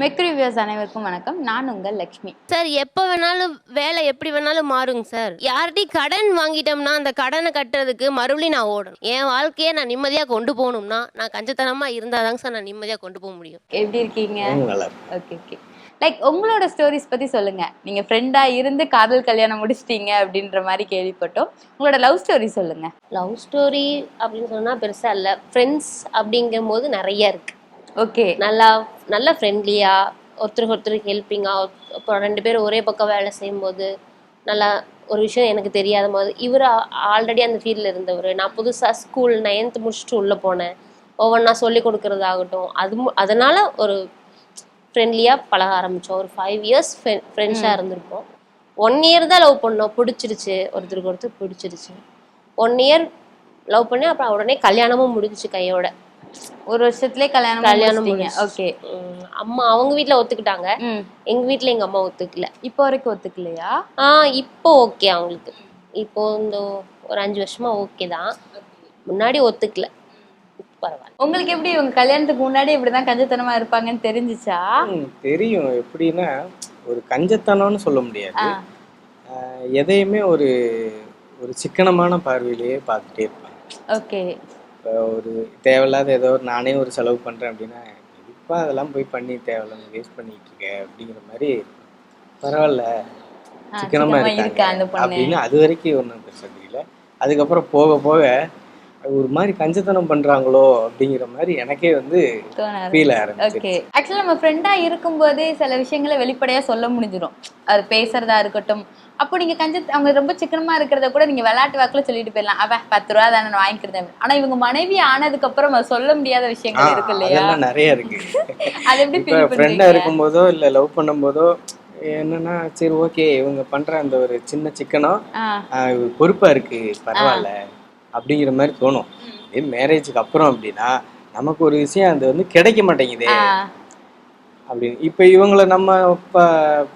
மெக்ரி views அனைவருக்கும் வணக்கம். நான் உங்கள் லக்ஷ்மி. சார் எப்போ வேணாலும் வேலை எப்படி வேணாலும் மாறுங்க சார் யார்கிட்டயும் கடன் வாங்கிட்டோம்னா அந்த கடனை கட்டுறதுக்கு மறுபடியும் நான் ஓடணும். என் வாழ்க்கையை நான் நிம்மதியாக கொண்டு போகணும்னா நான் கஞ்சத்தனமாக இருந்தாதாங்க சார் நான் நிம்மதியாக கொண்டு போக முடியும். எப்படி இருக்கீங்க? ஓகே ஓகே லைக் உங்களோட ஸ்டோரிஸ் பத்தி சொல்லுங்க. நீங்க ஃப்ரெண்டா இருந்து காதல் கல்யாணம் முடிச்சிட்டீங்க அப்படின்ற மாதிரி கேள்விப்பட்டோம். உங்களோட லவ் ஸ்டோரி சொல்லுங்க. லவ் ஸ்டோரி அப்படின்னு சொன்னால் பெருசாக இல்லை. ஃப்ரெண்ட்ஸ் அப்படிங்கும்போது நிறைய இருக்கு. ஓகே நல்லா நல்ல ஃப்ரெண்ட்லியாக ஒருத்தருக்கு ஒருத்தருக்கு ஹெல்ப்பிங்காக இப்போ ரெண்டு பேரும் ஒரே பக்கம் வேலை செய்யும்போது நல்லா ஒரு விஷயம் எனக்கு தெரியாத போது இவர் ஆல்ரெடி அந்த ஃபீல்டில் இருந்தவர். நான் புதுசாக ஸ்கூல் நைன்த் முடிச்சுட்டு உள்ளே போனேன். ஒவ்வொன்றா சொல்லி கொடுக்கறதாகட்டும். அது அதனால ஒரு ஃப்ரெண்ட்லியாக பழக ஆரம்பித்தோம் ஒரு ஃபைவ் இயர்ஸ் ஃப்ரெண்ட்ஸாக இருந்திருப்போம். ஒன் இயர் தான் லவ் பண்ணோம். பிடிச்சிருச்சு. ஒருத்தருக்கு ஒருத்தர் பிடிச்சிருச்சு. ஒன் இயர் லவ் பண்ணி அப்புறம் உடனே கல்யாணமும் முடிஞ்சுச்சு கையோட. ஒரு வருஷத்துலயே கல்யாணம் கல்யாணம் ஓகே அம்மா அவங்க வீட்ல ஒத்துக்கிட்டாங்க. எங்க வீட்ல எங்க அம்மா ஒத்துக்கல. இப்போ வரைக்கும் ஒத்துக்கலையா? ஆ இப்போ ஓகே அவங்களுக்கு. இப்போ இந்த ஒரு அஞ்சு வருஷமா ஓகே தான். முன்னாடி ஒத்துக்கல. பரவாயில்ல. உங்களுக்கு எப்படி உங்க கல்யாணத்துக்கு முன்னாடி இப்படிதான் கஞ்சத்தனமா இருப்பாங்கன்னு தெரிஞ்சுச்சா? தெரியும். எப்படின்னா ஒரு கஞ்சத்தனம்னு சொல்ல முடியாது. எதையுமே ஒரு ஒரு சிக்கனமான பார்வையிலேயே பார்த்துட்டே இருப்பாங்க. ஓகே இப்போ ஒரு தேவையில்லாத ஏதோ ஒரு நானே ஒரு செலவு பண்ணுறேன் அப்படின்னா இப்போ அதெல்லாம் போய் பண்ணி தேவையில்லாம வேஸ்ட் பண்ணிட்டு இருக்க? அப்படிங்கிற மாதிரி பரவாயில்ல ஆ, சிக்கனமா சிக்கனமா இருக்கா இருக்காங்க. அப்படின்னு அது வரைக்கும் ஒன்றும் பெருசாக தெரியல அதுக்கப்புறம் போக போக ஒரு மாதிரி கஞ்சத்தனம் பண்றாங்களோ அப்படிங்கிற மாதிரி எனக்கே வந்து ஃபீல் ஆரம்பிச்சு ஆக்சுவலா நம்ம ஃப்ரெண்டா இருக்கும்போதே சில விஷயங்களை வெளிப்படையா சொல்ல முடிஞ்சிடும் அது பேசுறதா இருக்கட்டும். அப்போ நீங்க கஞ்ச அவங்க ரொம்ப சிக்கனமா இருக்கிறத கூட நீங்க விளையாட்டு வாக்குல சொல்லிட்டு போயிடலாம். அவ பத்து ரூபா தானே நான் வாங்கிக்கிறேன். ஆனா இவங்க மனைவி ஆனதுக்கு அப்புறம் சொல்ல முடியாத விஷயங்கள் இருக்கு இல்லையா? நிறைய இருக்கு. அது எப்படி ஃபீல் ஃப்ரெண்டா இருக்கும்போதோ இல்ல லவ் பண்ணும்போதோ என்னன்னா சரி ஓகே இவங்க பண்ற அந்த ஒரு சின்ன சிக்கனம் பொறுப்பா இருக்கு பரவாயில்ல. அப்படிங்கிற மாதிரி தோணும். இதே மேரேஜுக்கு அப்புறம் அப்படின்னா நமக்கு ஒரு விஷயம் அது வந்து கிடைக்க மாட்டேங்குதே. அப்படின்னு. இப்போ இவங்கள நம்ம இப்போ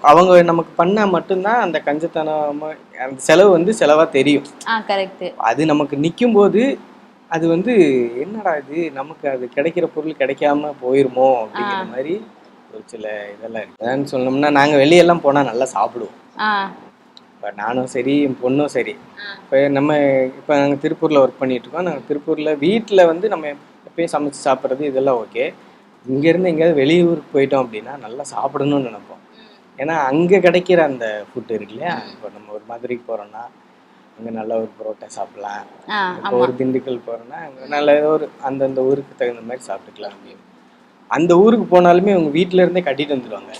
அவங்க நமக்கு பண்ணா மட்டும்தான் அந்த கஞ்சத்தனமா அந்த செலவு வந்து செலவா தெரியும். கரெக்ட் அது நமக்கு நிற்கும் போது அது வந்து என்னடா இது? நமக்கு அது கிடைக்கிற பொருள் கிடைக்காம போயிருமோ? அப்படிங்கிற மாதிரி ஒரு சில இதெல்லாம் இருக்கு. அதான் சொன்னோம்னா நாங்கள் வெளியெல்லாம் போனால் நல்லா சாப்பிடுவோம். இப்போ நானும் சரி என் பொண்ணும் சரி. இப்போ நம்ம இப்போ நாங்கள் திருப்பூரில் ஒர்க் பண்ணிட்டு இருக்கோம். நாங்கள் திருப்பூரில் வீட்டில் வந்து நம்ம எப்பயும் சமைச்சு சாப்பிட்றது இதெல்லாம் ஓகே இங்கேருந்து எங்கேயாவது வெளியூருக்கு போயிட்டோம் அப்படின்னா நல்லா சாப்பிடணும்னு நினைப்போம். ஏன்னா அங்கே கிடைக்கிற அந்த ஃபுட் இருக்கு இல்லையா? இப்போ நம்ம ஒரு மதுரைக்கு போகிறோம்னா அங்கே நல்ல ஒரு பரோட்டா சாப்பிடலாம். ஒரு திண்டுக்கல் போகிறோன்னா அங்கே நல்ல ஒரு அந்தந்த ஊருக்கு தகுந்த மாதிரி சாப்பிட்டுக்கலாம் அப்படின்னு. அந்த ஊருக்கு போனாலுமே அவங்க வீட்டில இருந்தே கட்டிட்டு வந்துடுவாங்க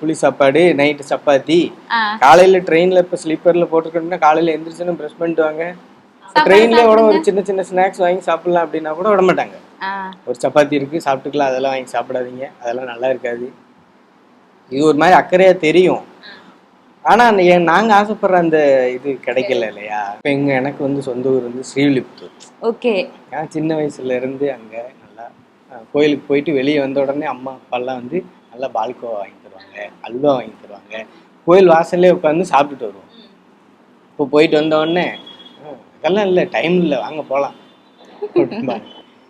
புளி சாப்பாடு நைட்டு சப்பாத்தி. காலையில ட்ரெயின்ல இப்போ ஸ்லீப்பர்ல போட்டுருக்கோம்னா காலையில எந்திரிச்சுன்னு ப்ரெஷ் பண்ணிட்டு வாங்க. ட்ரெயின்ல கூட ஒரு சின்ன சின்ன ஸ்நாக்ஸ் வாங்கி சாப்பிடலாம் அப்படின்னா கூட விட மாட்டாங்க. ஒரு சப்பாத்தி இருக்கு சாப்பிட்டுக்கலாம் அதெல்லாம் வாங்கி சாப்பிடாதீங்க. அதெல்லாம் நல்லா இருக்காது. இது ஒரு மாதிரி அக்கறையா தெரியும். ஆனா நாங்க ஆசைப்படுற அந்த இது கிடைக்கல இல்லையா? இப்ப எங்க எனக்கு வந்து சொந்த ஊர் வந்து ஸ்ரீவில்லிபுத்தூர். ஓகே. நான் சின்ன வயசுல இருந்து அங்க கோயிலுக்கு போயிட்டு வெளியே வந்த உடனே அம்மா அப்பாலாம் வந்து நல்லா பால்கோவா வாங்கி தருவாங்க அல்வா வாங்கி தருவாங்க. கோயில் வாசல்லே உட்காந்து சாப்பிட்டுட்டு வருவோம். இப்போ போயிட்டு வந்த உடனே "அஹ், இதெல்லாம் இல்லை டைம் இல்லை வாங்க போகலாம்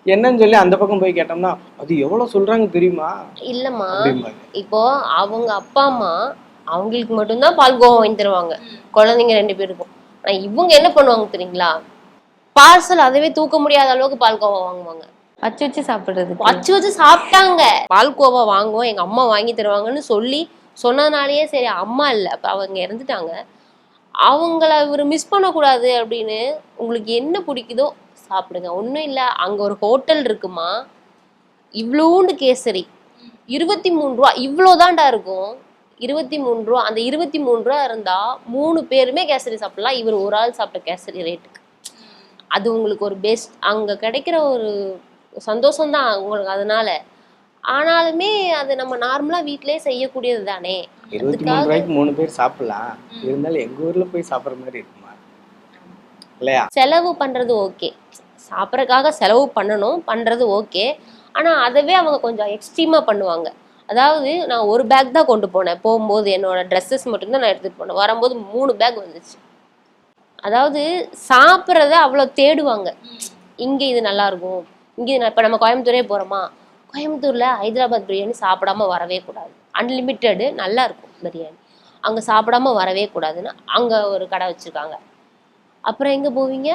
என்னன்னு சொல்லி அந்த பக்கம் போய் கேட்டோம்னா அது எவ்வளவு சொல்றாங்க தெரியுமா? இல்லம்மா. இப்போ அவங்க அப்பா அம்மா அவங்களுக்கு மட்டும்தான் பால் கோவா வாங்கி தருவாங்க. குழந்தைங்க ரெண்டு பேருக்கும். ஆனா இவங்க என்ன பண்ணுவாங்க தெரியுங்களா? பார்சல் அதுவே தூக்க முடியாத அளவுக்கு பால் கோவா வாங்குவாங்க. வச்சு வச்சு சாப்பிடுறது வச்சு வச்சு சாப்பிட்டாங்க. பால்கோவா வாங்குவோம் எங்க அம்மா வாங்கி தருவாங்கன்னு சொல்லி சொன்னதுனாலயே சரி அம்மா இல்லை அப்ப அவங்க இறந்துட்டாங்க. அவங்கள இவர் மிஸ் பண்ணக்கூடாது அப்படின்னு உங்களுக்கு என்ன பிடிக்குதோ சாப்பிடுங்க. ஒன்றும் இல்லை அங்கே ஒரு ஹோட்டல் இருக்குமா? இவ்வளோண்டு கேசரி. இருபத்தி மூணு ரூபா இவ்வளோதான்டா இருக்கும். இருபத்தி மூணு ரூபா அந்த இருபத்தி மூணு ரூபா இருந்தால் மூணு பேருமே கேசரி சாப்பிடலாம். இவர் ஒரு ஆள் சாப்பிட்ட கேசரி ரேட்டுக்கு. அது உங்களுக்கு ஒரு பெஸ்ட் அங்கே கிடைக்கிற ஒரு சந்தோஷம் தான் உங்களுக்கு அதனால. ஆனாலுமே அது நம்ம நார்மலா வீட்டிலேயே செய்யக்கூடியது தானே. இருபத்தி மூணு ரூபாய்க்கு மூணு பேர் சாப்பிடலாம். இருந்தாலும் எங்க ஊர்ல போய் சாப்பிடுற மாதிரி இருக்குமா? இல்லையா? செலவு பண்றது ஓகே. சாப்பிட்றதுக்காக செலவு பண்ணணும் பண்றது ஓகே. ஆனா அதவே அவங்க கொஞ்சம் எக்ஸ்ட்ரீமா பண்ணுவாங்க. அதாவது நான் ஒரு பேக் தான் கொண்டு போனேன். போகும்போது என்னோட ட்ரெஸ்ஸஸ் மட்டும்தான் நான் எடுத்துட்டு போனேன். வரும்போது மூணு பேக் வந்துச்சு. அதாவது சாப்பிட்றத அவ்வளோ தேடுவாங்க. இங்கே இது நல்லா இருக்கும். இங்கே இப்போ நம்ம கோயம்புத்தூரே போகிறோமா கோயம்புத்தூரில் ஹைதராபாத் பிரியாணி சாப்பிடாம வரவே கூடாது. அன்லிமிட்டெடு நல்லா இருக்கும் பிரியாணி. அங்கே சாப்பிடாம வரவே கூடாதுன்னு அங்கே ஒரு கடை வச்சுருக்காங்க. அப்புறம் எங்கே போவீங்க?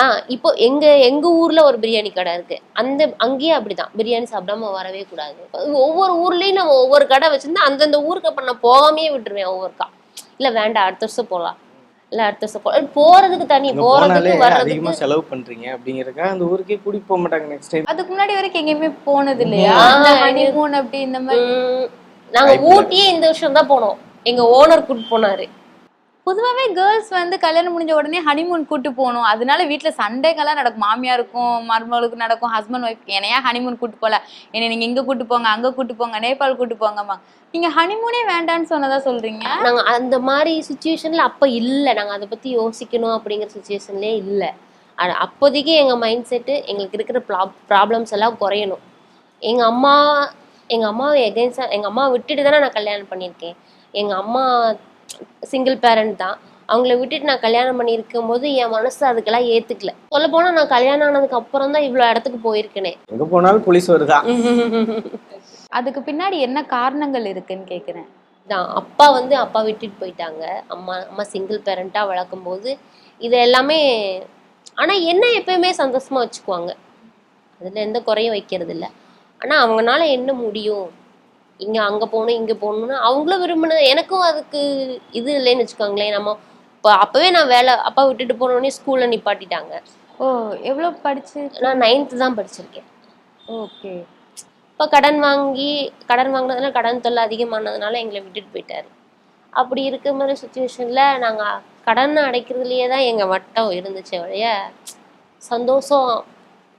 ஆ இப்போ எங்கள் எங்கள் ஊரில் ஒரு பிரியாணி கடை இருக்குது அந்த அங்கேயே அப்படி தான் பிரியாணி சாப்பிடாம வரவே கூடாது. ஒவ்வொரு ஊர்லேயும் நம்ம ஒவ்வொரு கடை வச்சுருந்தா அந்தந்த ஊருக்கு அப்போ நான் போகாமே விட்டுருவேன் ஒவ்வொருக்கா. இல்லை வேண்டாம் அடுத்த வருஷம் போகலாம் இல்ல அடுத்த போலாம் போறதுக்கு தனி போறதுக்கு அதிகமா வர்றதுக்கு செலவு பண்றீங்க அப்படிங்கறதுக்காக அந்த ஊருக்கே கூட்டிட்டு போக மாட்டாங்க நெக்ஸ்ட் டைம் அதுக்கு முன்னாடி வரைக்கும் எங்கேயுமே போனது இல்லையா? ஹனிமூன் அப்படி இந்த மாதிரி. நாங்க. ஊட்டியே இந்த வருஷம் தான் போனோம். எங்க ஓனர் கூட்டு போனாரு. பொதுவாகவே கேர்ள்ஸ் வந்து கல்யாணம் முடிஞ்ச உடனே ஹனிமூன் கூட்டு போகணும். அதனால வீட்டில் சண்டைகள்லாம் நடக்கும். மாமியாருக்கும் மருமகளுக்கு நடக்கும். ஹஸ்பண்ட் ஒய்ஃப் என்னையா ஹனிமூன் கூட்டு போகல என்னை நீங்கள் இங்கே கூட்டு போங்க அங்கே கூட்டு போங்க நேபாள் கூட்டு போங்கம்மா. நீங்கள் ஹனிமூனே வேண்டான்னு சொன்னதா சொல்கிறீங்க நாங்கள் அந்த மாதிரி சுச்சுவேஷனில் அப்போ இல்லை. நாங்கள் அதை பற்றி யோசிக்கணும் அப்படிங்கிற சுச்சுவேஷன்லேயே இல்லை. அப்போதைக்கு எங்கள் மைண்ட் செட்டு எங்களுக்கு இருக்கிற ப்ராப்ளம்ஸ் எல்லாம் குறையணும். எங்கள் அம்மா எங்கள் அம்மாவை எகென்ஸ்டா எங்கள் அம்மா விட்டுட்டு தானே நான் கல்யாணம் பண்ணியிருக்கேன். எங்கள் அம்மா சிங்கிள் பேரண்ட் தான். அவங்கள விட்டுட்டு நான் கல்யாணம் பண்ணியிருக்கும் போது என் மனசு அதுக்கெல்லாம் ஏத்துக்கல. சொல்ல போனா நான் கல்யாணம் ஆனதுக்கு அப்புறம் தான் இவ்வளவு இடத்துக்கு போயிருக்கேனே. எங்க போனாலும் போலீஸ் வருதா? அதுக்கு பின்னாடி என்ன காரணங்கள் இருக்குன்னு கேக்குறேன். தான் அப்பா வந்து அப்பா விட்டுட்டு போயிட்டாங்க. அம்மா அம்மா சிங்கிள் பேரண்டா வளர்க்கும் போது இது எல்லாமே ஆனா என்ன எப்பயுமே சந்தோஷமா வச்சுக்குவாங்க. அதுல எந்த குறையும் வைக்கிறது இல்ல ஆனா அவங்கனால என்ன முடியும்? இங்க அங்க போகணும் இங்க போகணும்னு அவங்களும் விரும்பினது எனக்கும் அதுக்கு இது இல்லைன்னு வச்சுக்கோங்களேன். நம்ம இப்போ அப்பவே நான் வேலை அப்பா விட்டுட்டு போனோடனே ஸ்கூல்ல நிப்பாட்டிட்டாங்க. ஓ எவ்வளவு படிச்சு? நான் நைன்த்து தான் படிச்சிருக்கேன். ஓகே. இப்போ கடன் வாங்கி கடன் வாங்கினதுனால கடன் தொல்லை அதிகமானதுனால எங்களை விட்டுட்டு போயிட்டாரு. அப்படி இருக்க மாதிரி சுச்சுவேஷனில் நாங்கள் கடன் அடைக்கிறதுலையே தான் எங்கள் வட்டம் இருந்துச்சு வழிய சந்தோஷம்.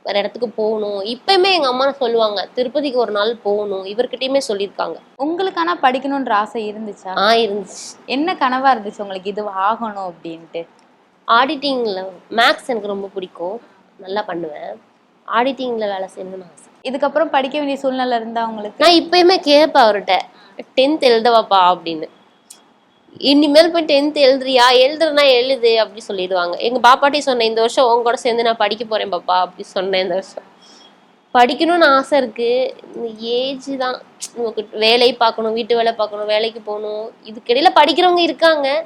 வேற இடத்துக்கு போகணும். இப்பயுமே எங்கள் அம்மா சொல்லுவாங்க திருப்பதிக்கு ஒரு நாள் போகணும். இவர்கிட்டயுமே சொல்லியிருக்காங்க. உங்களுக்கு ஆனா படிக்கணும்ன்ற ஆசை இருந்துச்சா? ஆ இருந்துச்சு. என்ன கனவா இருந்துச்சு உங்களுக்கு? இது ஆகணும் அப்படின்ட்டு. ஆடிட்டிங்கில் மேக்ஸ் எனக்கு ரொம்ப பிடிக்கும். நல்லா பண்ணுவேன். ஆடிட்டிங்கில் வேலை செய்யணும்னு ஆசை. இதுக்கப்புறம் படிக்க வேண்டிய சூழ்நிலை இருந்தா உங்களுக்கு? நான் இப்பயுமே கேட்பேன் அவர்கிட்ட டென்த் எழுதவாப்பா அப்படின்னு. இனிமேல் போய் டென்த் எழுதுறியா? எழுதுறனா எழுது அப்படி சொல்லிடுவாங்க. எங்க பாப்பாட்டி சொன்னேன் இந்த வருஷம் உங்க கூட சேர்ந்து நான் படிக்க போறேன் பாப்பா அப்படி சொன்னேன் இந்த வருஷம். படிக்கணும்னு ஆசை இருக்கு. இந்த ஏஜ் தான். நமக்கு வேலை பார்க்கணும் வீட்டு வேலை பார்க்கணும் வேலைக்கு போகணும். இதுக்கிடையில படிக்கிறவங்க இருக்காங்க.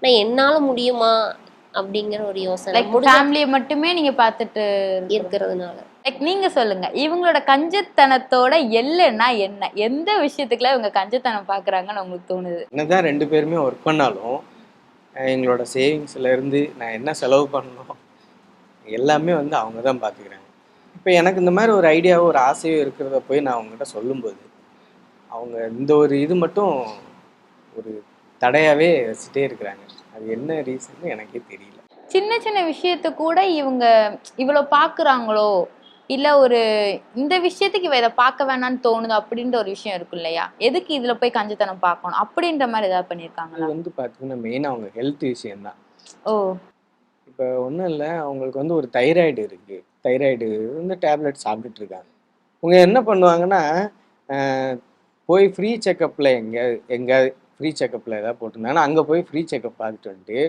நான் என்னால முடியுமா? அப்படிங்கிற ஒரு யோசனை. ஃபேமிலியை மட்டுமே நீங்க பார்த்துட்டு இருக்கிறதுனால. லைக் நீங்க சொல்லுங்க. இவங்களோட கஞ்சத்தனத்தோட எல்லைன்னா என்ன? எந்த விஷயத்துக்குலாம் இவங்க கஞ்சத்தனம் பாக்குறாங்கன்னு உங்களுக்கு தோணுது? என்னதான் ரெண்டு பேருமே ஒர்க் பண்ணாலும் எங்களோட சேவிங்ஸ்ல இருந்து நான் என்ன செலவு பண்ணணும் எல்லாமே வந்து அவங்க தான் பார்த்துக்கிறாங்க இப்போ எனக்கு இந்த மாதிரி ஒரு ஐடியாவோ ஒரு ஆசையோ இருக்கிறத போய் நான் அவங்ககிட்ட சொல்லும்போது அவங்க இந்த ஒரு இது மட்டும் ஒரு தடையாவே வச்சுட்டே இருக்கிறாங்க. அது என்ன ரீசன் எனக்கே தெரியல. சின்ன சின்ன விஷயத்த கூட இவங்க இவ்வளவு பாக்குறாங்களோ இல்ல ஒரு இந்த விஷயத்துக்கு இவ இதை பார்க்க வேணாம்னு தோணுது அப்படின்ற ஒரு விஷயம் இருக்கும் இல்லையா? எதுக்கு இதுல போய் கஞ்சத்தனம் பார்க்கணும்? அப்படின்ற மாதிரி ஏதாவது இது பண்ணிருக்காங்களா வந்து பார்த்தீங்கன்னா மெயினாக அவங்க ஹெல்த் விஷயம்தான். ஓ. இப்போ ஒன்றும் இல்லை அவங்களுக்கு வந்து ஒரு தைராய்டு இருக்குது தைராய்டு வந்து டேப்லெட் சாப்பிட்டுட்டு இருக்காங்க. அவங்க என்ன பண்ணுவாங்கன்னா போய் ஃப்ரீ செக்கப்பில் எங்கே எங்கேயாவது ஃப்ரீ செக்கப்பில் ஏதாவது போட்டிருந்தாங்கன்னா அங்கே போய் ஃப்ரீ செக்கப் பார்த்துட்டு வந்துட்டு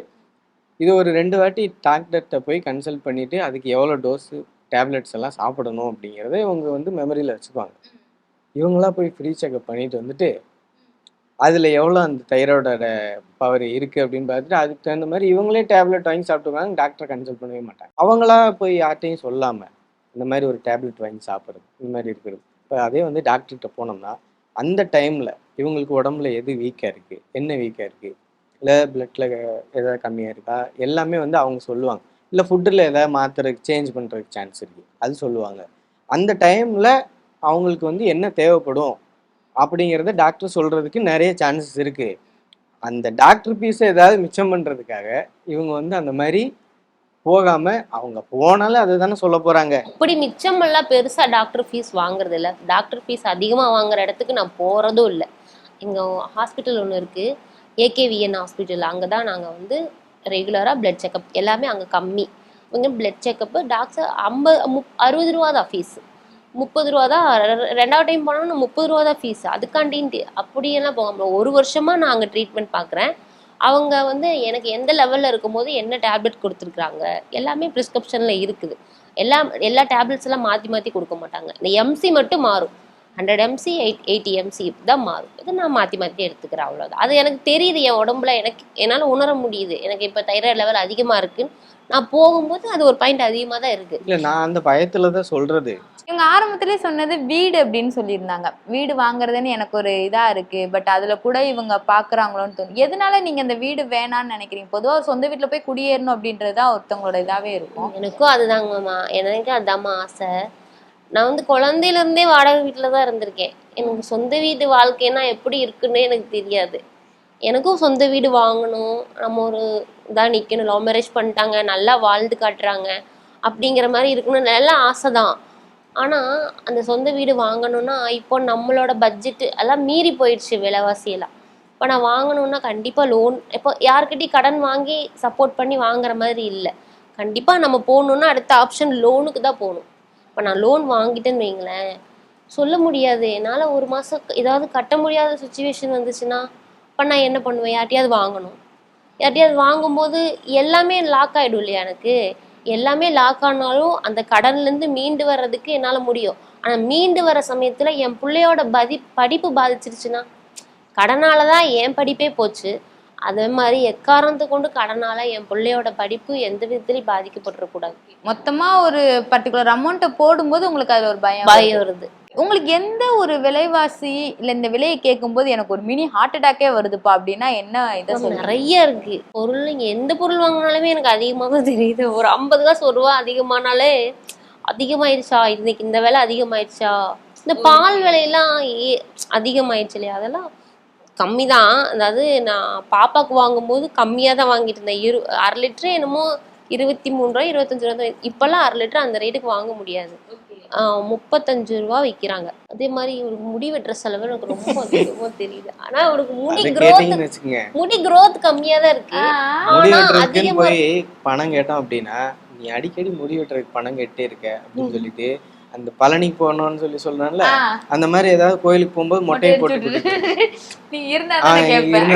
இது ஒரு ரெண்டு வாட்டி டாக்டர்கிட்ட போய் கன்சல்ட் பண்ணிவிட்டு அதுக்கு எவ்வளோ டோஸு டேப்லெட்ஸ் எல்லாம் சாப்பிடணும் அப்படிங்கிறத இவங்க வந்து மெமரியில் வச்சுக்குவாங்க இவங்களா போய் ஃப்ரீ செக்கப் பண்ணிட்டு வந்துட்டு அதில் எவ்வளோ அந்த தைராய்டோட பவர் இருக்குது அப்படின்னு பார்த்துட்டு அதுக்கு தகுந்த மாதிரி இவங்களே டேப்லெட் வாங்கி சாப்பிட்டுருவாங்க டாக்டரை கன்சல்ட் பண்ணவே மாட்டாங்க. அவங்களா போய் யார்ட்டையும் சொல்லாமல் இந்த மாதிரி ஒரு டேப்லெட் வாங்கி சாப்பிட்றது இந்த மாதிரி இருக்கிறது. இப்போ அதே வந்து டாக்டர்கிட்ட போனோம்னா அந்த டைமில் இவங்களுக்கு உடம்புல எது வீக்காக இருக்குது என்ன வீக்காக இருக்குது இல்லை பிளட்டில் எதாவது கம்மியாக இருக்கா எல்லாமே வந்து அவங்க சொல்லுவாங்க. இல்லை ஃபுட்டில் எதாவது மாற்றுறதுக்கு சேஞ்ச் பண்ணுறதுக்கு சான்ஸ் இருக்குது அது சொல்லுவாங்க. அந்த டைமில் அவங்களுக்கு வந்து என்ன தேவைப்படும் அப்படிங்கிறத டாக்டர் சொல்கிறதுக்கு நிறைய சான்சஸ் இருக்குது அந்த டாக்டர் ஃபீஸை ஏதாவது மிச்சம் பண்ணுறதுக்காக இவங்க வந்து அந்த மாதிரி போகாமல் அவங்க போனாலும் அதை தானே சொல்ல போகிறாங்க இப்படி மிச்சம் எல்லாம் பெருசா டாக்டர் ஃபீஸ் வாங்குறது இல்ல. டாக்டர் ஃபீஸ் அதிகமா வாங்குற இடத்துக்கு நான் போறதும் இல்லை. இங்க ஹாஸ்பிட்டல் ஒன்று இருக்கு. ஏகேவிஎன் ஹாஸ்பிட்டல் அங்கே தான் நாங்கள் வந்து ரெகுலராக பிளட் செக்கப் எல்லாமே அங்கே கம்மி. இவங்க பிளட் செக்கப்பு டாக்டர் ஐம்பது முப் அறுபது ரூபா தான் ஃபீஸு முப்பது ரூபா தான் ரெண்டாவது டைம் போனோம்னா முப்பது ரூபா தான் ஃபீஸ் அதுக்காண்டின்ட்டு அப்படியெல்லாம் போக முடியும் ஒரு வருஷமாக நான் அங்கே ட்ரீட்மெண்ட் பார்க்குறேன் அவங்க வந்து எனக்கு எந்த லெவலில் இருக்கும்போது என்ன டேப்லெட் கொடுத்துருக்குறாங்க எல்லாமே ப்ரிஸ்கிரிப்ஷனில் இருக்குது. எல்லா எல்லா டேப்லெட்ஸ் எல்லாம் மாற்றி மாற்றி கொடுக்க மாட்டாங்க. இந்த எம்சி மட்டும் மாறும். Hundred MC eight eighty MC தான் மாறும். இது நான் மாற்றி மாற்றி எடுத்துக்கிறேன் அவ்வளோதான் அது எனக்கு தெரியுது என் உடம்புல எனக்கு என்னால் உணர முடியுது. எனக்கு இப்போ தைராய்டு லெவல் அதிகமாக இருக்குன்னு நான் போகும்போது அது ஒரு பாயிண்ட் அதிகமாக தான் இருக்குது இல்ல நான் அந்த பயத்துல தான் சொல்றது. இவங்க ஆரம்பத்திலே சொன்னது வீடு அப்படின்னு சொல்லியிருந்தாங்க. வீடு வாங்குறதுன்னு எனக்கு ஒரு இதா இருக்கு. பட் அதுல கூட இவங்க பாக்குறாங்களோன்னு தோணும் எதனால நீங்க இந்த வீடு வேணாம்னு நினைக்கிறீங்க? பொதுவா சொந்த வீட்டுல போய் குடியேறணும் அப்படின்றது தான் ஒருத்தவங்களோட இதாவே இருக்கும். எனக்கும் அதுதாங்கம்மா. எனக்கு அதாம்மா ஆசை. நான் வந்து குழந்தையிலருந்தே வாடகை வீட்டில் தான் இருந்திருக்கேன். எனக்கு சொந்த வீடு வாழ்க்கைன்னா எப்படி இருக்குன்னு எனக்கு தெரியாது. எனக்கும் சொந்த வீடு வாங்கணும். நம்ம ஒரு இதாக நிற்கணும் லவ் மேரேஜ் பண்ணிட்டாங்க. நல்லா வாழ்ந்து காட்டுறாங்க. அப்படிங்கிற மாதிரி இருக்கணும் நல்ல ஆசை தான் ஆனால் அந்த சொந்த வீடு வாங்கணும்னா இப்போ நம்மளோட பட்ஜெட்டு எல்லாம் மீறி போயிடுச்சு விலைவாசியெல்லாம் இப்போ நான் வாங்கணும்னா கண்டிப்பாக லோன் இப்போ யாருக்கிட்டையும் கடன் வாங்கி சப்போர்ட் பண்ணி வாங்குற மாதிரி இல்லை. கண்டிப்பாக நம்ம போகணுன்னா அடுத்த ஆப்ஷன் லோனுக்கு தான் போகணும். இப்போ நான் லோன் வாங்கிட்டேன்னு வைங்களேன். சொல்ல முடியாது. என்னால் ஒரு மாதம் ஏதாவது கட்ட முடியாத சுச்சுவேஷன் வந்துச்சுன்னா இப்போ நான் என்ன பண்ணுவேன்? யார்ட்டையாவது வாங்கணும். யார்ட்டையாவது வாங்கும்போது எல்லாமே லாக் ஆகிடும் இல்லையா எனக்கு? எல்லாமே லாக் ஆனாலும் அந்த கடன்லேருந்து மீண்டு வர்றதுக்கு என்னால் முடியும். ஆனால் மீண்டு வர சமயத்தில் என் பிள்ளையோட பதி படிப்பு பாதிச்சிருச்சுன்னா கடனால தான் என் படிப்பே போச்சு. அதே மாதிரி எக்காரணத்தை கொண்டு கடனால என் பிள்ளையோட படிப்பு எந்த விதத்துலையும் பாதிக்கப்பட்டுறக்கூடாது மொத்தமா ஒரு பர்டிகுலர் அமௌண்ட்டை போடும்போது உங்களுக்கு அதுல ஒரு பயம் பயம் வருது. உங்களுக்கு எந்த ஒரு விலைவாசி இல்ல இந்த விலையை கேட்கும்போது எனக்கு ஒரு மினி ஹார்ட் அட்டாக்கே வருதுப்பா அப்படின்னா என்ன இதை நிறைய இருக்கு. பொருள் நீங்க எந்த பொருள் வாங்கினாலுமே எனக்கு அதிகமாக தான் தெரியுது. ஒரு ஐம்பது காசு ஒரு ரூபா அதிகமானாலே அதிகமாயிருச்சா? இன்னைக்கு இந்த விலை அதிகமாயிருச்சா? இந்த பால் விலையெல்லாம் அதிகமாயிருச்சு இல்லையா? அதெல்லாம் கம்மி தான் அதாவது நான் பாப்பாக்கு வாங்கும்போது கம்மியாக தான் வாங்கிட்டு இருந்தேன். இரு அரை லிட்டரு என்னமோ இருபத்தி மூணு ரூபா இருபத்தஞ்சு ரூபா தான் இப்போல்லாம் அரை லிட்டர் அந்த ரேட்டுக்கு வாங்க முடியாது. ஆஹ் முப்பத்தஞ்சு ரூபா விற்கிறாங்க அதே மாதிரி ஒரு முடி வெட்டுற செலவு எனக்கு ரொம்ப தெரியுது. ஆனா அவருக்கு முடி வச்சுக்கோங்க. முடி growth கம்மியா தான் இருக்கு. முடி ஆனா போய் பணம் கேட்டோம் அப்படின்னா நீ அடிக்கடி முடி வெட்டுறதுக்கு பணம் கேட்டே இருக்க அப்படின்னு சொல்லிட்டு அந்த பழனிக்கு போகணும்னு சொல்லி சொல்றான்ல அந்த மாதிரி ஏதாவது கோயிலுக்கு போகும்போது மொட்டையை போட்டு நீ இருந்தா கேட்பேன்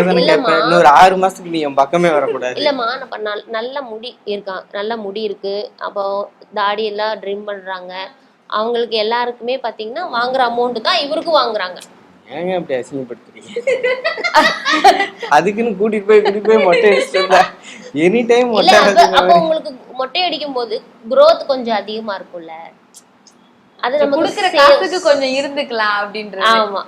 இன்னொரு ஆறு மாசத்துக்கு நீ என் பக்கமே வரக்கூடாது. இல்லம்மா நல்ல முடி இருக்கான் நல்ல முடி இருக்கு. அப்போ தாடி எல்லாம் ட்ரிம் பண்றாங்க. அவங்களுக்கு எல்லாருக்குமே பாத்தீங்கன்னா வாங்குற அமௌண்ட் தான் இவருக்கும் வாங்குறாங்க. ஏங்க அப்படி அசிங்கப்படுத்துறீங்க? அதுக்குன்னு கூட்டிட்டு போய் கூட்டிட்டு போய் மொட்டை அடிச்சுட்டு எனி டைம் மொட்டை உங்களுக்கு மொட்டை அடிக்கும் போது growth கொஞ்சம் அதிகமா இருக்கும்ல. அது நமக்கு குடுக்குற. காசுக்கு கொஞ்சம் இருந்துக்கலாம் அப்படின்றது ஆமா.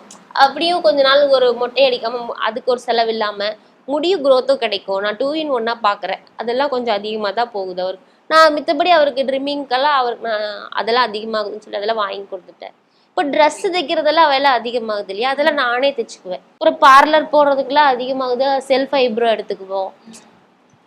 அப்படியும் கொஞ்ச நாள் ஒரு மொட்டை அடிக்காம அதுக்கு ஒரு செலவு இல்லாம முடியும் growth-உம் கிடைக்கும். நான் டூ இன் ஒன்னா பாக்குறேன். அதெல்லாம் கொஞ்சம் அதிகமா தான் போகுது அவருக்கு நான் மித்தபடி அவருக்கு ட்ரிம்மிங்கெல்லாம் அவருக்கு நான் அதெல்லாம் அதிகமாகுதுன்னு சொல்லி அதெல்லாம் வாங்கி கொடுத்துட்டேன். இப்போ ட்ரெஸ் தைக்கிறதெல்லாம் விலை அதிகமாகுது இல்லையா? அதெல்லாம் நானே தைச்சுக்குவேன். ஒரு பார்லர் போறதுக்குலாம் அதிகமாகுது. செல்ஃப் ஐப்ரோ எடுத்துக்குவோம்.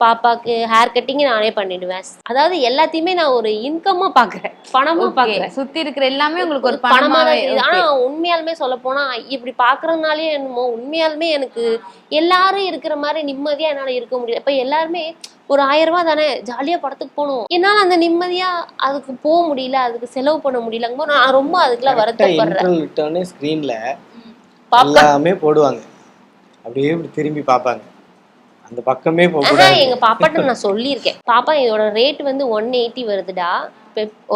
பாப்பாக்கு ஹேர் கட்டிங் நானே பண்ணிடுவேன். அதாவது எல்லாத்தையுமே நான் ஒரு இன்கமா பாக்குறேன். பணமா Okay. பாக்குறேன். சுத்தி இருக்கிற எல்லாமே உங்களுக்கு ஒரு பணமா பணமாவே. ஆனா உண்மையாலுமே சொல்ல போனா இப்படி பாக்குறதுனாலே என்னமோ உண்மையாலுமே எனக்கு எல்லாரும் இருக்கிற மாதிரி நிம்மதியா என்னால இருக்க முடியல. இப்ப எல்லாருமே ஒரு ஆயிரம் ரூபாய் தானே ஜாலியா படத்துக்கு போகணும். என்னால அந்த நிம்மதியா அதுக்கு போக முடியல அதுக்கு செலவு பண்ண முடியலங்கும்போது நான் ரொம்ப அதுக்கெல்லாம் வருத்தப்படுறேன். ஸ்க்ரீன்ல பாப்பா. எல்லாமே போடுவாங்க. அப்படியே திரும்பி பார்ப்பாங்க அந்த பக்கமே போக ஆனா கூடாது. எங்க பாப்பாட்ட நான் சொல்லியிருக்கேன். பாப்பா இதோட ரேட் வந்து ஒன் எயிட்டி வருதுடா.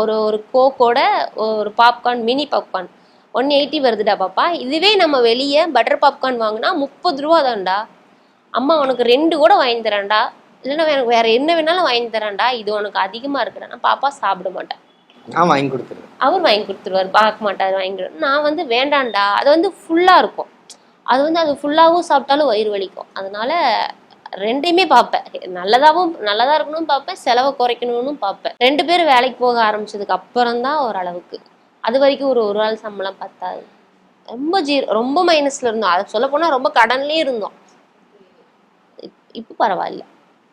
ஒரு ஒரு கோக்கோட ஒரு popcorn mini popcorn one eighty வருதுடா பாப்பா. இதுவே நம்ம வெளியே பட்டர் பாப்கார்ன் வாங்கினா முப்பது ரூபா தான்டா. அம்மா உனக்கு ரெண்டு கூட வாங்கி தரேன்டா. இல்லைன்னா எனக்கு வேற என்ன வேணாலும் வாங்கி தரேன்டா. இது உனக்கு அதிகமா இருக்குடா. நான் பாப்பா சாப்பிட மாட்டேன். நான் வாங்கி கொடுத்துருவேன். அவர் வாங்கி கொடுத்துருவார். பார்க்க மாட்டார் வாங்கி. நான் வந்து வேண்டாம்டா. அது வந்து ஃபுல்லாக இருக்கும். அது வந்து அது ஃபுல்லாகவும் சாப்பிட்டாலும் வயிறு வலிக்கும். அதனால ரெண்டையுமே பார்ப்பேன். நல்லதாகவும் நல்லதா இருக்கணும்னு பார்ப்பேன் செலவை குறைக்கணும்னு பார்ப்பேன். ரெண்டு பேரும் வேலைக்கு போக ஆரம்பிச்சதுக்கு அப்புறம் தான் ஓரளவுக்கு. அது வரைக்கும் ஒரு ஒரு நாள் சம்பளம் பத்தாது. ரொம்ப ஜீ ரொம்ப மைனஸ்ல இருந்தோம். அதை சொல்ல போனா ரொம்ப கடன்லயே இருந்தோம். இப்- இப்போ பரவாயில்ல.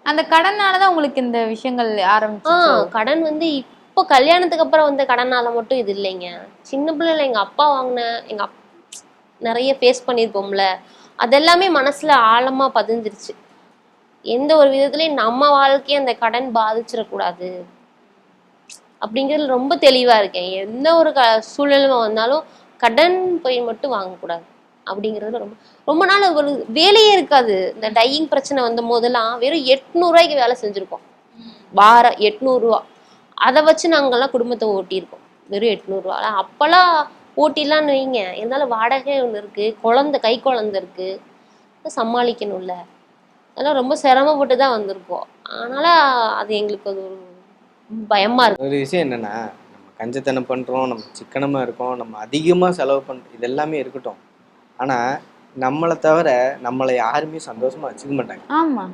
அந்த கடனாலதான் உங்களுக்கு இந்த விஷயங்கள் ஆரம்பிச்சு. கடன் வந்து இப்போ கல்யாணத்துக்கு அப்புறம் வந்த கடனால மட்டும் இது இல்லைங்க. சின்ன பிள்ளைல எங்க அப்பா வாங்கின எங்க அப் நிறைய ஃபேஸ் பண்ணியிருப்போம்ல அதெல்லாமே மனசுல ஆழமா பதிஞ்சிருச்சு. எந்த ஒரு விதத்துலயும் நம்ம வாழ்க்கையை அந்த கடன் பாதிச்சிடக்கூடாது. அப்படிங்கிறது ரொம்ப தெளிவா இருக்கேன். எந்த ஒரு க சூழ்நிலை வந்தாலும் கடன் போய் மட்டும் வாங்கக்கூடாது. அப்படிங்கிறது ரொம்ப ரொம்ப நாள் ஒரு வேலையே இருக்காது. இந்த டையிங் பிரச்சனை வந்த போதெல்லாம் வெறும் எட்நூறுவாய்க்கு வேலை செஞ்சுருக்கோம் வாரம் எட்நூறுரூவா அதை வச்சு நாங்கள்லாம் குடும்பத்தை ஓட்டியிருக்கோம். வெறும் எட்நூறுவா அப்போல்லாம் ஓட்டிலாம் வைங்க. இருந்தாலும் வாடகை ஒன்று இருக்குது குழந்தை கை குழந்த இருக்குது சமாளிக்கணும்ல. அதெல்லாம் ரொம்ப சிரமப்பட்டு தான் வந்திருக்கோம். அதனால அது எங்களுக்கு அது ஒரு பயமா இருக்கு. ஒரு விஷயம் என்னன்னா நம்ம கஞ்சத்தனம் பண்றோம் நம்ம சிக்கனமா இருக்கோம் நம்ம அதிகமா செலவு பண்றோம் இது எல்லாமே இருக்கட்டும். ஆனா நம்மளை தவிர நம்மளை யாருமே சந்தோஷமா வச்சுக்க மாட்டாங்க. ஆமா.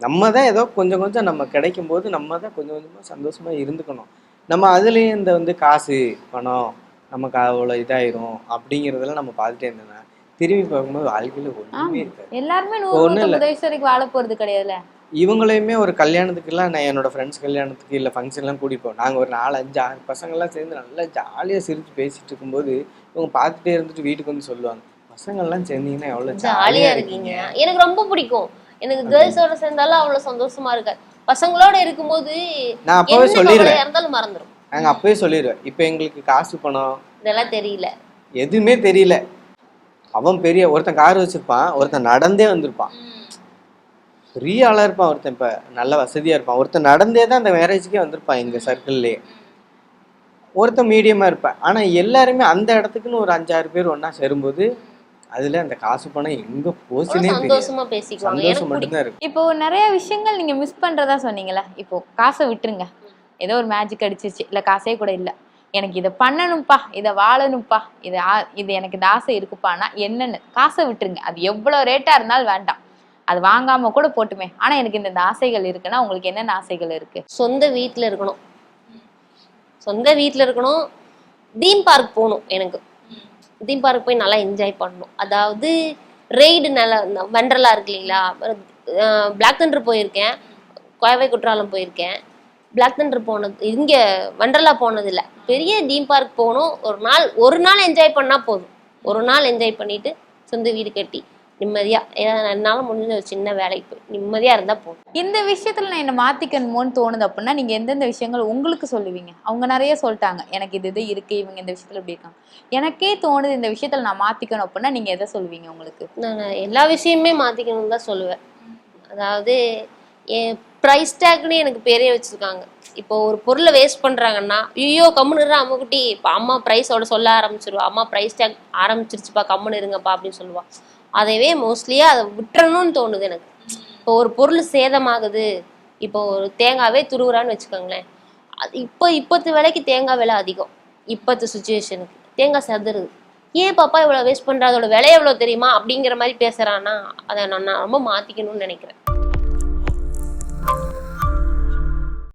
நம்ம தான் ஏதோ கொஞ்சம் கொஞ்சம் நம்ம கிடைக்கும் போது நம்ம தான் கொஞ்சம் கொஞ்சமா சந்தோஷமா இருந்துக்கணும். நம்ம அதுலயும் இந்த வந்து காசு பணம் நமக்கு அவ்வளோ இதாயிரும் அப்படிங்கிறதெல்லாம் நம்ம பார்த்துட்டே இருந்தோம்னா திரும்பி பார்க்கும்போது வாழ்க்கையில ஒண்ணுமே இருக்காது. எல்லாருமே ஒண்ணும் நூறு இல்ல. நூத்தம்பது வயசு வரைக்கும் வாழ போறது கிடையாதுல்ல? இவங்களையுமே ஒரு கல்யாணத்துக்குலாம் நான் என்னோட ஃப்ரெண்ட்ஸ் கல்யாணத்துக்கு இல்லை ஃபங்க்ஷன்லாம் கூட்டிட்டு போவோம். நாங்கள் ஒரு நாலு அஞ்சு ஆறு பசங்கள்லாம் சேர்ந்து நல்லா ஜாலியாக சிரிச்சு பேசிட்டு இருக்கும்போது இவங்க பார்த்துட்டே இருந்துட்டு வீட்டுக்கு வந்து சொல்லுவாங்க. பசங்கள்லாம் சேர்ந்தீங்கன்னா எவ்வளோ ஜாலியா இருக்கீங்க? எனக்கு ரொம்ப பிடிக்கும். எனக்கு கேர்ள்ஸோட சேர்ந்தாலும் அவ்வளவு சந்தோஷமா இருக்காது. பசங்களோட இருக்கும்போது நான் அப்போவே சொல்லிடுவேன் இருந்தாலும் மறந்துடும் நாங்கள் அப்போவே சொல்லிடுவேன் இப்போ எங்களுக்கு காசு பணம். இதெல்லாம் தெரியல. எதுவுமே தெரியல. அவன் பெரிய ஒருத்தன் கார் வச்சிருப்பான் ஒருத்தன் நடந்தே வந்திருப்பான். பெரிய ஆளாக இருப்பான் ஒருத்தன் இப்போ நல்ல வசதியாக இருப்பான். ஒருத்தன் நடந்தே தான் அந்த மேரேஜுக்கே வந்திருப்பான் எங்கள் சர்க்கிள்லேயே ஒருத்தன் மீடியமாக இருப்பான். ஆனால் எல்லாருமே அந்த இடத்துக்குன்னு ஒரு அஞ்சாறு பேர் ஒன்றா சேரும்போது அதில் அந்த காசு பணம் எங்கே தெரியாது. சந்தோஷமா பேசிக்குவாங்க. சந்தோஷம் மட்டும்தான் இருக்கும் இப்போ நிறைய விஷயங்கள் நீங்க மிஸ் பண்றதா சொன்னீங்கல்ல இப்போ காசை விட்டுருங்க. ஏதோ ஒரு மேஜிக் அடிச்சிருச்சு. இல்ல காசே கூட இல்ல. எனக்கு இதை பண்ணணும்ப்பா இதை வாழணும்ப்பா இது ஆ- இது எனக்கு இந்த ஆசை இருக்குப்பானா என்னன்னு காசை விட்டுருங்க. அது எவ்வளோ ரேட்டாக இருந்தாலும் வேண்டாம். அது வாங்காம கூட போட்டுமே. ஆனா எனக்கு இந்த ஆசைகள் இருக்குன்னா உங்களுக்கு என்னென்ன ஆசைகள் இருக்கு? சொந்த வீட்டில் இருக்கணும். சொந்த வீட்டில் இருக்கணும். தீம் பார்க் போகணும் எனக்கு. தீம் பார்க் போய் நல்லா என்ஜாய் பண்ணணும். அதாவது ரெய்டு நல்லா வண்டர்லா இருக்கு இல்லைங்களா? பிளாக் தண்டர் போயிருக்கேன். கோவை குற்றாலம் போயிருக்கேன். பிளாக் தண்டர் போனது இங்க வண்டர்லா போனது இல்ல பெரிய தீம் பார்க் போகணும் ஒரு நாள் ஒரு நாள் என்ஜாய் பண்ணா போதும். ஒரு நாள் என்ஜாய் பண்ணிட்டு சொந்த வீடு கட்டி நிம்மதியா ஏதாவது என்னால முடிஞ்ச ஒரு சின்ன வேலைக்கு போய் நிம்மதியா இருந்தா போதும். இந்த விஷயத்துல நான் என்ன மாத்திக்கணுமோன்னு தோணுது அப்படின்னா நீங்க எந்தெந்த விஷயங்கள் உங்களுக்கு சொல்லுவீங்க? அவங்க நிறைய சொல்லிட்டாங்க. எனக்கு இது இது இருக்கு இவங்க இந்த விஷயத்துல இப்படி இருக்காங்க. எனக்கே தோணுது இந்த விஷயத்துல நான் மாத்திக்கணும் அப்படின்னா நீங்க எதை சொல்லுவீங்க உங்களுக்கு? நான் எல்லா விஷயமே மாத்திக்கணும்னு தான் சொல்லுவேன். அதாவது ப்ரைஸ் டேக்னு எனக்கு பேரே வச்சிருக்காங்க. இப்போ ஒரு பொருளை வேஸ்ட் பண்றாங்கன்னா ஐயோ கம்முன்னு அம்முக்குட்டி இப்போ அம்மா ப்ரைஸோட சொல்ல ஆரம்பிச்சிருவா. அம்மா ப்ரைஸ் டேக் ஆரம்பிச்சிருச்சுப்பா கம்முன்னு இருங்கப்பா அப்படின்னு சொல்லுவா. அதைவே மோஸ்ட்லியாக அதை விட்டுறணும்னு தோணுது எனக்கு. இப்போ ஒரு பொருள் சேதமாகுது. இப்போ ஒரு தேங்காவே துருவுறான்னு வச்சுக்கோங்களேன். அது இப்போ இப்போத்து விலைக்கு தேங்காய் விலை அதிகம். இப்போத்து சுச்சுவேஷனுக்கு தேங்காய் செதறுது. ஏன் பாப்பா இவ்வளோ வேஸ்ட் பண்ணுற அதோட விலை எவ்வளோ தெரியுமா? அப்படிங்கிற மாதிரி பேசுகிறான்னா அதை நான் நான் ரொம்ப மாற்றிக்கணும்னு நினைக்கிறேன்.